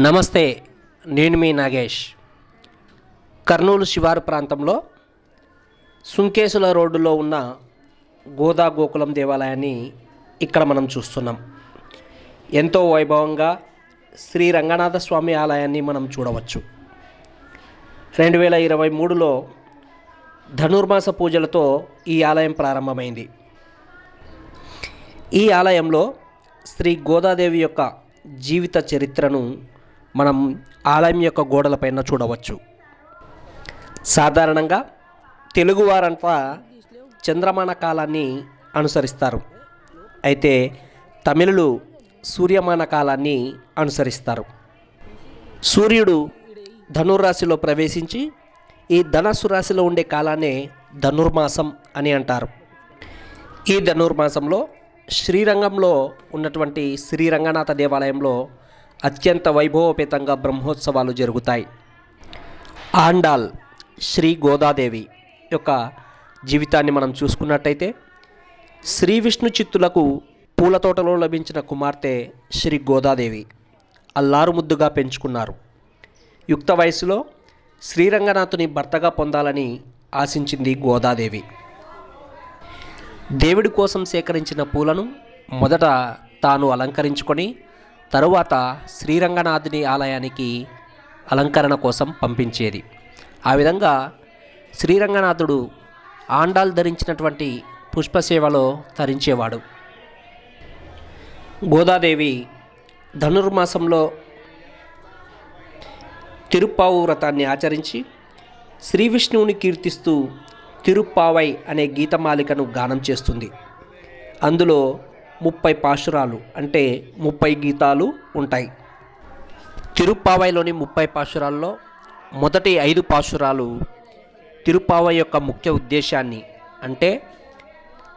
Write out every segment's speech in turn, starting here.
నమస్తే నేను మీ నాగేష్. కర్నూలు శివారు ప్రాంతంలో సుంకేసుల రోడ్డులో ఉన్న గోదా గోకులం దేవాలయాన్ని ఇక్కడ మనం చూస్తున్నాం. ఎంతో వైభవంగా శ్రీ రంగనాథ స్వామి ఆలయాన్ని మనం చూడవచ్చు. రెండు వేల ఇరవై మూడులో ధనుర్మాస పూజలతో ఈ ఆలయం ప్రారంభమైంది. ఈ ఆలయంలో శ్రీ గోదాదేవి యొక్క జీవిత చరిత్రను మనం ఆలయం యొక్క గోడలపైన చూడవచ్చు. సాధారణంగా తెలుగువారంతా చంద్రమాన కాలాన్ని అనుసరిస్తారు. అయితే తమిళులు సూర్యమాన కాలాన్ని అనుసరిస్తారు. సూర్యుడు ధనుర్రాశిలో ప్రవేశించి ఈ ధనస్సు రాశిలో ఉండే కాలాన్నే ధనుర్మాసం అని అంటారు. ఈ ధనుర్మాసంలో శ్రీరంగంలో ఉన్నటువంటి శ్రీరంగనాథ దేవాలయంలో అత్యంత వైభవోపేతంగా బ్రహ్మోత్సవాలు జరుగుతాయి. ఆండాల్ శ్రీ గోదాదేవి యొక్క జీవితాన్ని మనం చూసుకున్నట్టయితే శ్రీ విష్ణు చిత్తులకు పూల తోటలో లభించిన కుమార్తె శ్రీ గోదాదేవి అల్లారు ముద్దుగా పెంచుకున్నారు. యుక్త వయసులో శ్రీరంగనాథుని భర్తగా పొందాలని ఆశించింది గోదాదేవి. దేవుడి కోసం సేకరించిన పూలను మొదట తాను అలంకరించుకొని తరువాత శ్రీరంగనాథుని ఆలయానికి అలంకరణ కోసం పంపించేది. ఆ విధంగా శ్రీరంగనాథుడు ఆండాలు ధరించినటువంటి పుష్పసేవలో ధరించేవాడు గోదాదేవి ధనుర్మాసంలో తిరుప్పావు వ్రతాన్ని ఆచరించి శ్రీ విష్ణువుని కీర్తిస్తూ తిరుప్పావై అనే గీతమాలికను గానం చేస్తుంది. అందులో ముప్పై పాశురాలు అంటే ముప్పై గీతాలు ఉంటాయి. తిరుప్పావైలోని ముప్పై పాశురాల్లో మొదటి ఐదు పాశురాలు తిరుప్పావై యొక్క ముఖ్య ఉద్దేశాన్ని అంటే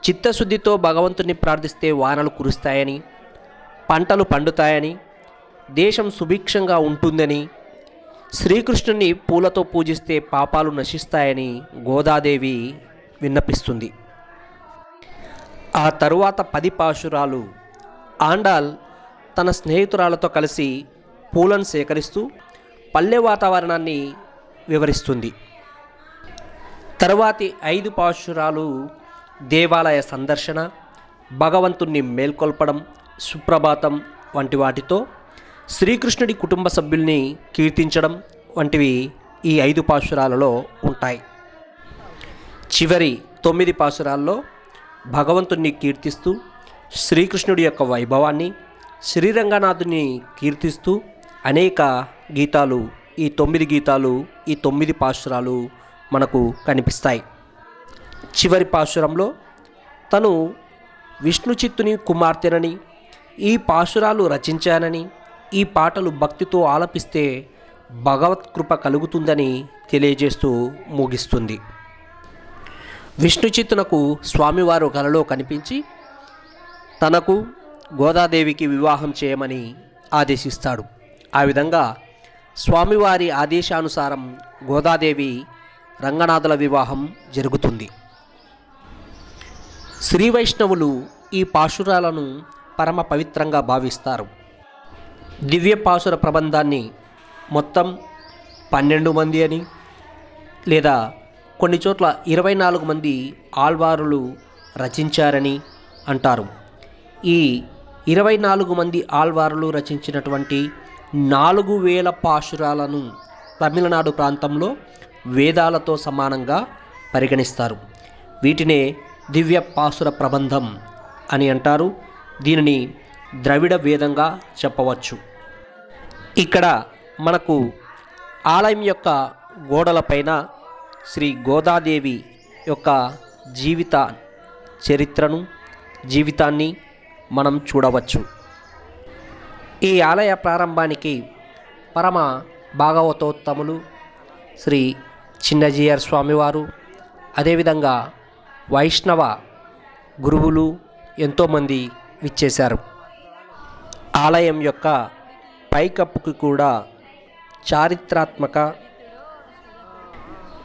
చిత్తశుద్ధితో భగవంతుని ప్రార్థిస్తే వానలు కురుస్తాయని పంటలు పండుతాయని దేశం సుభిక్షంగా ఉంటుందని శ్రీకృష్ణుని పూలతో పూజిస్తే పాపాలు నశిస్తాయని గోదాదేవి విన్నపిస్తుంది. ఆ తరువాత పది పాశురాలు ఆండాల్ తన స్నేహితురాలతో కలిసి పూలను సేకరిస్తూ పల్లె వాతావరణాన్ని వివరిస్తుంది. తరువాతి ఐదు పాశురాలు దేవాలయ సందర్శన భగవంతుణ్ణి మేల్కొల్పడం సుప్రభాతం వంటి వాటితో శ్రీకృష్ణుడి కుటుంబ సభ్యుల్ని కీర్తించడం వంటివి ఈ ఐదు పాశురాలలో ఉంటాయి. చివరి తొమ్మిది పాశురాల్లో భగవంతుణ్ణి కీర్తిస్తూ శ్రీకృష్ణుడి యొక్క వైభవాన్ని శ్రీరంగనాథుని కీర్తిస్తూ అనేక గీతాలు ఈ తొమ్మిది గీతాలు ఈ తొమ్మిది పాశురాలు మనకు కనిపిస్తాయి. చివరి పాశురంలో తను విష్ణు చిత్తుని కుమార్తెనని ఈ పాశురాలు రచించానని ఈ పాటలు భక్తితో ఆలపిస్తే భగవత్ కృప కలుగుతుందని తెలియజేస్తూ ముగిస్తుంది. విష్ణుచిత్తునకు స్వామివారు కలలో కనిపించి తనకు గోదాదేవికి వివాహం చేయమని ఆదేశిస్తాడు. ఆ విధంగా స్వామివారి ఆదేశానుసారం గోదాదేవి రంగనాథుల వివాహం జరుగుతుంది. శ్రీ వైష్ణవులు ఈ పాశురాలను పరమ పవిత్రంగా భావిస్తారు. దివ్య పాశుర ప్రబంధాన్ని మొత్తం పన్నెండు మంది అని లేదా కొన్ని చోట్ల ఇరవై నాలుగు మంది ఆల్వారులు రచించారని అంటారు. ఈ ఇరవై నాలుగు మంది ఆల్వారులు రచించినటువంటి నాలుగు వేల పాశురాలను తమిళనాడు ప్రాంతంలో వేదాలతో సమానంగా పరిగణిస్తారు. వీటినే దివ్య పాసుర ప్రబంధం అని అంటారు. దీనిని ద్రవిడ వేదంగా చెప్పవచ్చు. ఇక్కడ మనకు ఆలయం యొక్క గోడలపైన శ్రీ గోదాదేవి యొక్క జీవిత చరిత్రను జీవితాన్ని మనం చూడవచ్చు. ఈ ఆలయ ప్రారంభానికి పరమ భాగవతోత్తములు శ్రీ చిన్నజీయర్ స్వామివారు అదేవిధంగా వైష్ణవ గురువులు ఎంతోమంది విచ్చేశారు. ఆలయం యొక్క పైకప్పుకి కూడా చారిత్రాత్మక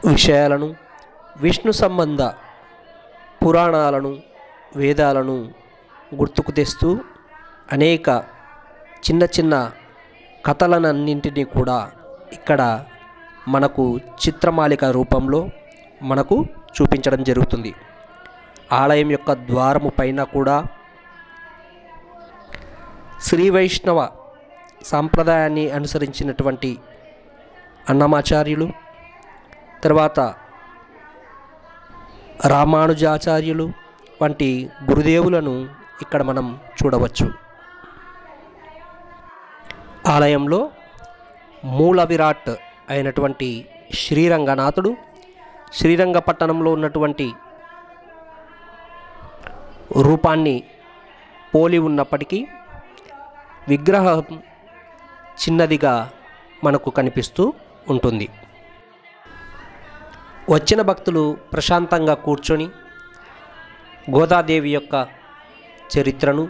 విషయాలను విష్ణు సంబంధ పురాణాలను వేదాలను గుర్తుకు తెస్తూ అనేక చిన్న చిన్న కథలనన్నింటినీ కూడా ఇక్కడ మనకు చిత్రమాలిక రూపంలో మనకు చూపించడం జరుగుతుంది. ఆలయం యొక్క ద్వారము పైన కూడా శ్రీ వైష్ణవ సాంప్రదాయాన్ని అనుసరించినటువంటి అన్నమాచార్యులు తర్వాత రామానుజాచార్యులు వంటి గురుదేవులను ఇక్కడ మనం చూడవచ్చు. ఆలయంలో మూల విరాట్ అయినటువంటి శ్రీరంగనాథుడు శ్రీరంగపట్టణంలో ఉన్నటువంటి రూపాన్ని పోలి ఉన్నప్పటికీ విగ్రహం చిన్నదిగా మనకు కనిపిస్తూ ఉంటుంది. వచ్చిన భక్తులు ప్రశాంతంగా కూర్చొని గోదాదేవి యొక్క చరిత్రను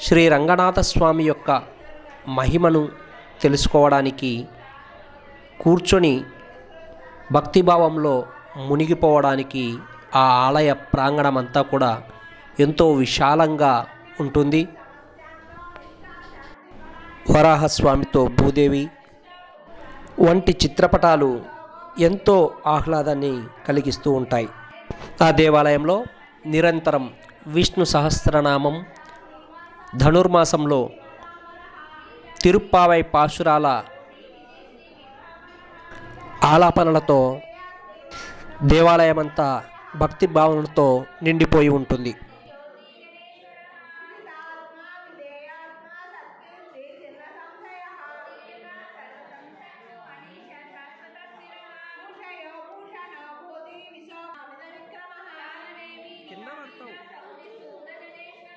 శ్రీ రంగనాథ స్వామి యొక్క మహిమను తెలుసుకోవడానికి కూర్చొని భక్తిభావంలో మునిగిపోవడానికి ఆ ఆలయ ప్రాంగణం అంతా కూడా ఎంతో విశాలంగా ఉంటుంది. వరాహస్వామితో భూదేవి వంటి చిత్రపటాలు ఎంతో ఆహ్లాదాన్ని కలిగిస్తూ ఉంటాయి. ఆ దేవాలయంలో నిరంతరం విష్ణు సహస్రనామం ధనుర్మాసంలో తిరుప్పావై పాశురాల ఆలాపనలతో దేవాలయమంతా భక్తి భావనలతో నిండిపోయి ఉంటుంది.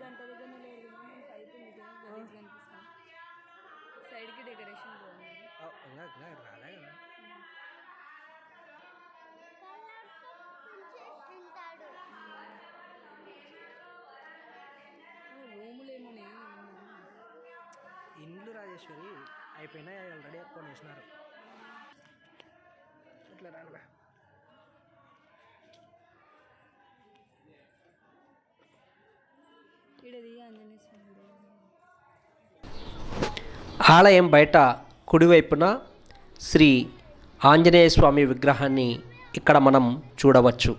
గంట దగ్గర లేదు పైపు కనిపిస్తాం సైడ్కి డెకరేషన్ బాగుంది. రాలే కదా. రూములు ఏమోనే ఇండ్లు రాజేశ్వరి అయిపోయినాయి ఆల్రెడీ కొనేసినారు. ఇట్లా రానుగా ఇడది ఆంజనేయ స్వామి గుడి. ఆలయం బయట కుడివైపున శ్రీ ఆంజనేయ స్వామి విగ్రహాన్ని ఇక్కడ మనం చూడవచ్చు.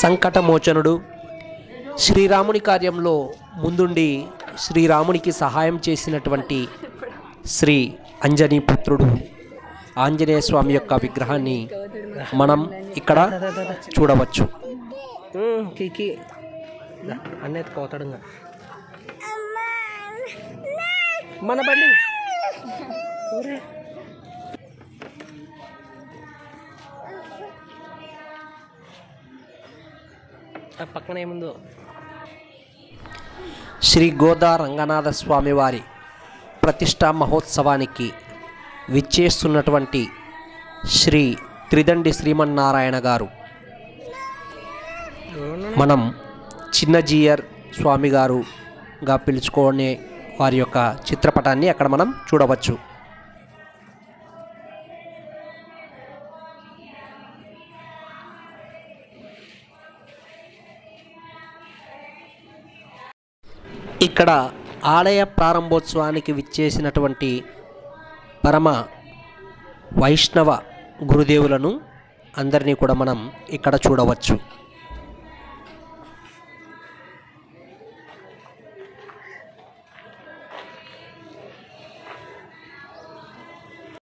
సంకటమోచనుడు శ్రీరాముని కార్యంలో ముందుండి శ్రీరామునికి సహాయం చేసినటువంటి శ్రీ అంజనీ పుత్రుడు ఆంజనేయ స్వామి యొక్క విగ్రహాన్ని మనం ఇక్కడ చూడవచ్చు. కికి. అన్నది కోతాడు మన బండి. ఆ పక్కన ఏముందో? శ్రీ గోదా రంగనాథ స్వామివారి ప్రతిష్టా మహోత్సవానికి విచ్చేస్తున్నటువంటి శ్రీ త్రిదండి శ్రీమన్నారాయణ గారు. మనం చిన్నజీయర్ స్వామి గారుగా పిలుచుకునే వారి యొక్క చిత్రపటాన్ని అక్కడ మనం చూడవచ్చు. ఇక్కడ ఆలయ ప్రారంభోత్సవానికి విచ్చేసినటువంటి పరమ వైష్ణవ గురుదేవులను అందరినీ కూడా మనం ఇక్కడ చూడవచ్చు.